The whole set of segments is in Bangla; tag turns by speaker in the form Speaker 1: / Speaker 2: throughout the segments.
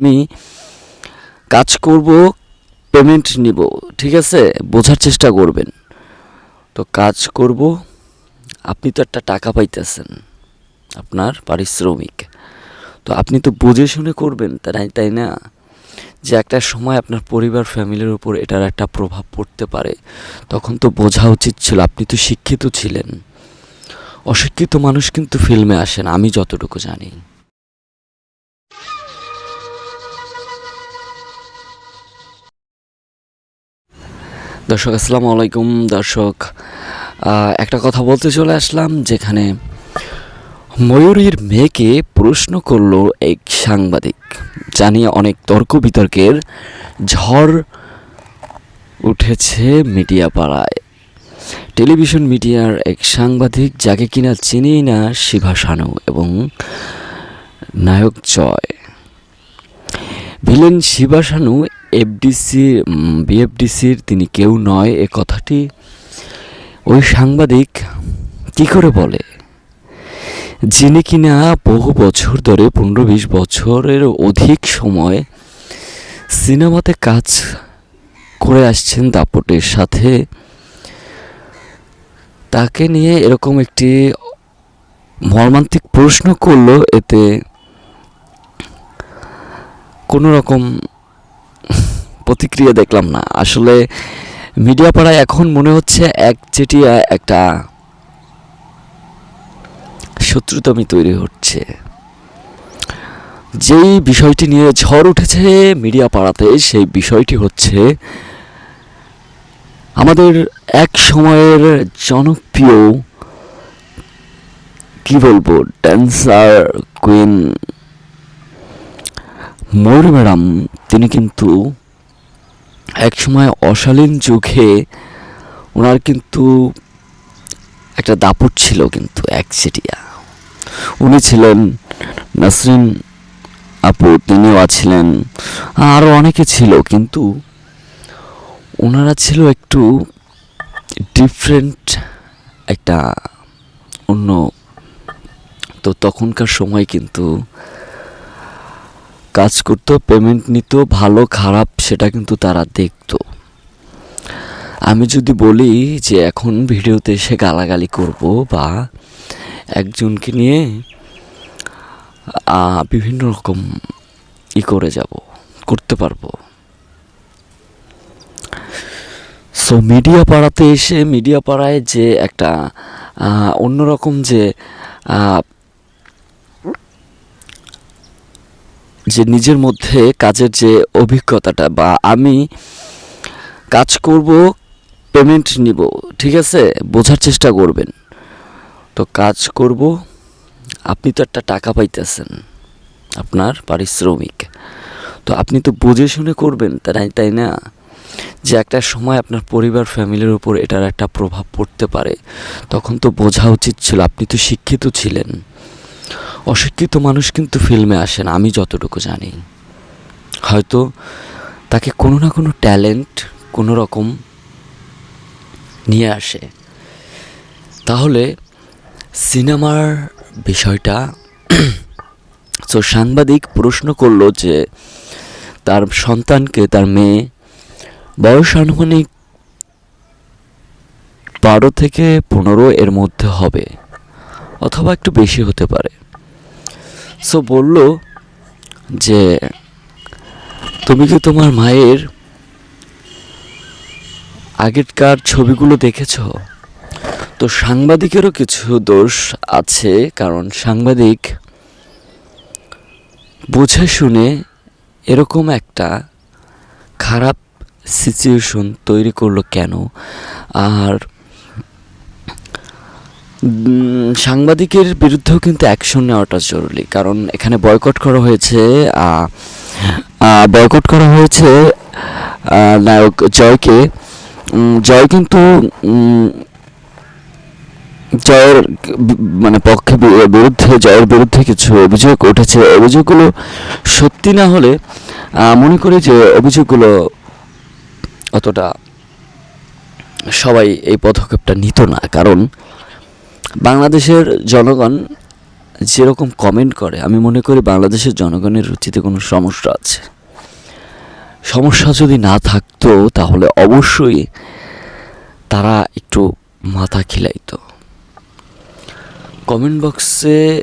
Speaker 1: আমি কাজ করব পেমেন্ট নিব, ঠিক আছে? বোঝার চেষ্টা করবেন। তো কাজ করব, আপনি তো একটা টাকা পাইতেছেন, আপনার পারিশ্রমিক। তো আপনি তো বুঝে শুনে করবেন, তাই তাই না? যে একটা সময় আপনার পরিবার, ফ্যামিলির উপর এটার একটা প্রভাব পড়তে পারে, তখন তো বোঝা উচিত ছিল, আপনি তো শিক্ষিত ছিলেন। অশিক্ষিত মানুষ কিন্তু ফিল্মে আসেন আমি যতটুকু জানি। দর্শক, আসসালামু আলাইকুম। দর্শক একটা কথা বলতে চলে আসলাম, যেখানে ময়ূরীর মেয়েকে প্রশ্ন করল এক সাংবাদিক, জানিয়ে অনেক তর্ক বিতর্কের ঝড় উঠেছে মিডিয়া পাড়ায় টেলিভিশন মিডিয়ার এক সাংবাদিক, যাকে কিনা চিনি না শিভা শানু এবং নায়ক জয়। ভিলেন শিবা শানু এফডিসি বিএফডিসির তিনি কেউ নয়, এ কথাটি ওই সাংবাদিক কি করে বলে? যিনি কিনা বহু বছর ধরে, পনেরো বিশ বছরের অধিক সময় সিনেমাতে কাজ করে আসছেন দাপটের সাথে, তাকে নিয়ে এরকম একটি মর্মান্তিক প্রশ্ন করল, এতে কোনো রকম প্রতিক্রিয়া দেখলাম না। আসলে মিডিয়া পাড়ায় এখন মনে হচ্ছে এক চেটিয়া একটা শত্রুতামি তৈরি হচ্ছে। যেই বিষয়টি নিয়ে ঝড় উঠেছে মিডিয়া পাড়াতে সেই বিষয়টি হচ্ছে আমাদের এক সময়ের জনপ্রিয়, কি বলব ড্যান্সার কুইন ময়ূর ম্যাডাম তিনি কিন্তু এক সময় অশালীন যুগে ওনার কিন্তু একটা দাপট ছিল কিন্তু একচেটিয়া উনি ছিলেন নাসরিন আপু, তিনিও আছিলেন আরও অনেকে ছিল, কিন্তু ওনারা ছিল একটু ডিফারেন্ট একটা অন্য। তো তখনকার সময় কিন্তু কাজ করতো পেমেন্ট নিত, ভালো, খারাপ সেটা কিন্তু তারা দেখত। আমি যদি বলি যে এখন ভিডিওতে এসে গালাগালি করব বা একজনকে নিয়ে বিভিন্ন রকম ই করে যাব, করতে পারব। সো মিডিয়া পাড়াতে এসে মিডিয়া পাড়ায় যে একটা অন্যরকম যে যে নিজের মধ্যে কাজের যে অভিজ্ঞতাটা বা আমি কাজ করব পেমেন্ট নিব, ঠিক আছে? বোঝার চেষ্টা করবেন। তো কাজ করব, আপনি তো একটা টাকা পাইতেছেন, আপনার পারিশ্রমিক। তো আপনি তো বুঝে শুনে করবেন, তাই তাই না? যে একটা সময় আপনার পরিবার, ফ্যামিলির উপর এটার একটা প্রভাব পড়তে পারে। তখন তো বোঝা উচিত ছিল, আপনি তো শিক্ষিত ছিলেন। অশিক্ষিত মানুষ কিন্তু ফিল্মে আসেন আমি যতটুকু জানি। হয়তো তাকে কোনো না কোনো ট্যালেন্ট কোনো রকম নিয়ে আসে। তাহলে সিনেমার বিষয়টা তো সাংবাদিক প্রশ্ন করল যে তার সন্তানকে, তার মেয়ে বয়স আনুমানিক বারো থেকে পনেরো এর মধ্যে হবে, অথবা একটু বেশি হতে পারে। সো বলল যে, তুমি কি তোমার মায়ের আগেরকার ছবিগুলো দেখেছ? তো সাংবাদিকেরও কিছু দোষ আছে, কারণ সাংবাদিক বুঝে শুনে এরকম একটা খারাপ সিচুয়েশন তৈরি করল কেন? আর সাংবাদিকের বিরুদ্ধেও কিন্তু অ্যাকশন নেওয়াটা জরুরি। কারণ এখানে বয়কট করা হয়েছে বয়কট করা হয়েছে নায়ক জয়কে। জয় কিন্তু জয়ের মানে পক্ষে বিরুদ্ধে, জয়ের বিরুদ্ধে কিছু অভিযোগ উঠেছে। অভিযোগগুলো সত্যি না হলে মনে করি যে অভিযোগগুলো অতটা সবাই এই পদক্ষেপটা নিত না। কারণ বাংলাদেশের জনগণ যেরকম কমেন্ট করে, আমি মনে করি বাংলাদেশের জনগণের রুচিতে কোনো সমস্যা আছে। সমস্যা যদি না থাকতো, তাহলে অবশ্যই তারা একটু মাথা খিলাইতো। কমেন্ট বক্সে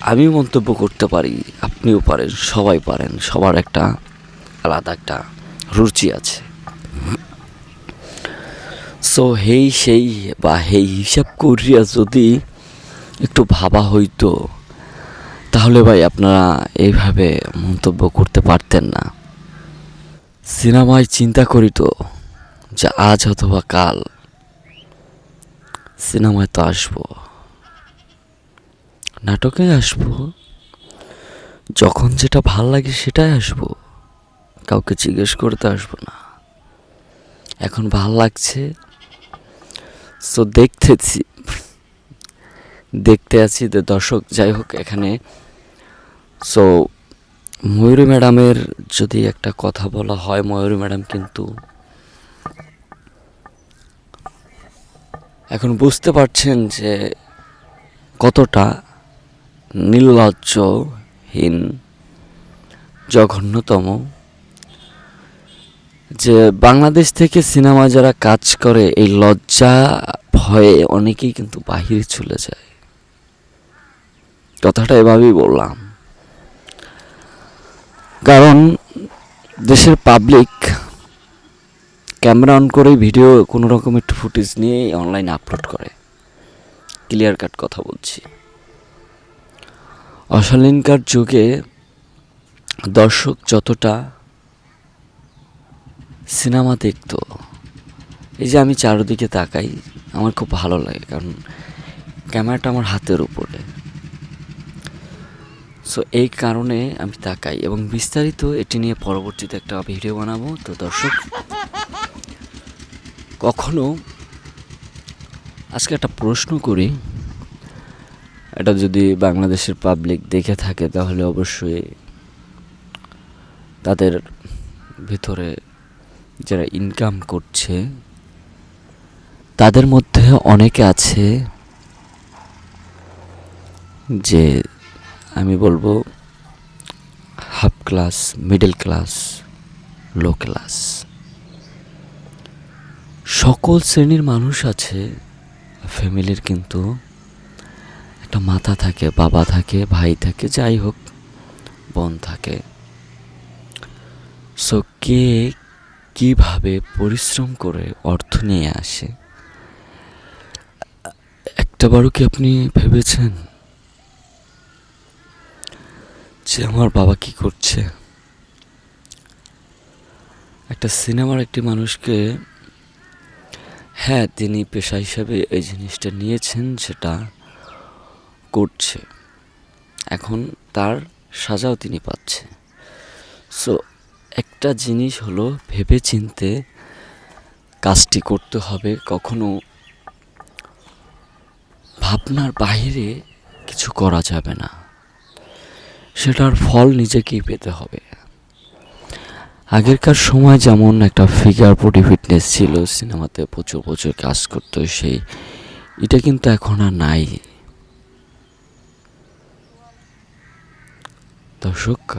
Speaker 1: আমি মন্তব্য করতে পারি, আপনিও পারেন, সবাই পারেন, সবার একটা আলাদা একটা রুচি আছে। সো হেই সেই বা হেই হিসাব করিয়া যদি একটু ভাবা হইতো, তাহলে ভাই আপনারা এইভাবে মন্তব্য করতে পারতেন না। সিনেমায় চিন্তা করিত যে আজ অথবা কাল সিনেমায় তো আসব। নাটকে আসব। যখন যেটা ভালো লাগে সেটাই আসব। কাউকে জিজ্ঞেস করতে আসব না। এখন ভালো লাগছে সো দেখতেছি। দেখতে আছি যে দর্শক, যাই হোক এখানে। সো ময়ূরী ম্যাডামের যদি একটা কথা বলা হয়, ময়ূরী ম্যাডাম কিন্তু এখন বুঝতে পারছেন যে কতটা নির্লজ্জহীন, জঘন্যতম যে বাংলাদেশ থেকে সিনেমা যারা কাজ করে, এই লজ্জা ভয়ে অনেকেই কিন্তু বাহিরে চলে যায়। কথাটা এভাবেই বললাম। কারণ দেশের পাবলিক ক্যামেরা অন করে ভিডিও কোনো রকম একটু ফুটেজ নিয়ে অনলাইনে আপলোড করে। ক্লিয়ার কাট কথা বলছি। অশালীনকার যুগে দর্শক যতটা সিনেমা দেখতো। এই যে আমি চারদিকে তাকাই, আমার খুব ভালো লাগে, কারণ ক্যামেরাটা আমার হাতের উপরে। সো এই কারণে আমি তাকাই এবং বিস্তারিত এটি নিয়ে পরবর্তীতে একটা ভিডিও বানাবো। তো দর্শক, কখনো আজকে একটা প্রশ্ন করি। এটা যদি বাংলাদেশের পাবলিক দেখে থাকে, তাহলে অবশ্যই তাদের ভিতরে যারা ইনকাম করছে, তাদের মধ্যে অনেকে আছে যে, আমি বলব half class middle class low class সকল শ্রেণির মানুষ আছে ফ্যামিলির কিন্তু একটা মাথা থাকে, বাবা থাকে, ভাই থাকে, যাই হোক, বোন থাকে। সো কে কীভাবে পরিশ্রম করে অর্থ নিয়ে আসে? একটা একটাবারও কি আপনি ভেবেছেন যে আমার বাবা কি করছে? একটা সিনেমার একটি মানুষকে হ্যাঁ তিনি পেশা হিসাবে এই জিনিসটা নিয়েছেন, সেটা করছে। এখন তার সাজাও তিনি পাচ্ছে। সো একটা জিনিস হলো ভেবে চিনতে কাজটি করতে হবে, কখনো ভাবনার বাইরে কিছু করা যাবে না। সেটার ফল নিজেকেই পেতে হবে। আগেরকার সময় যেমন একটা ফিগার বডি ফিটনেস ছিল, সিনেমাতে প্রচুর প্রচুর কাজ করতো, সেই এটা কিন্তু এখন আর নাই। দর্শক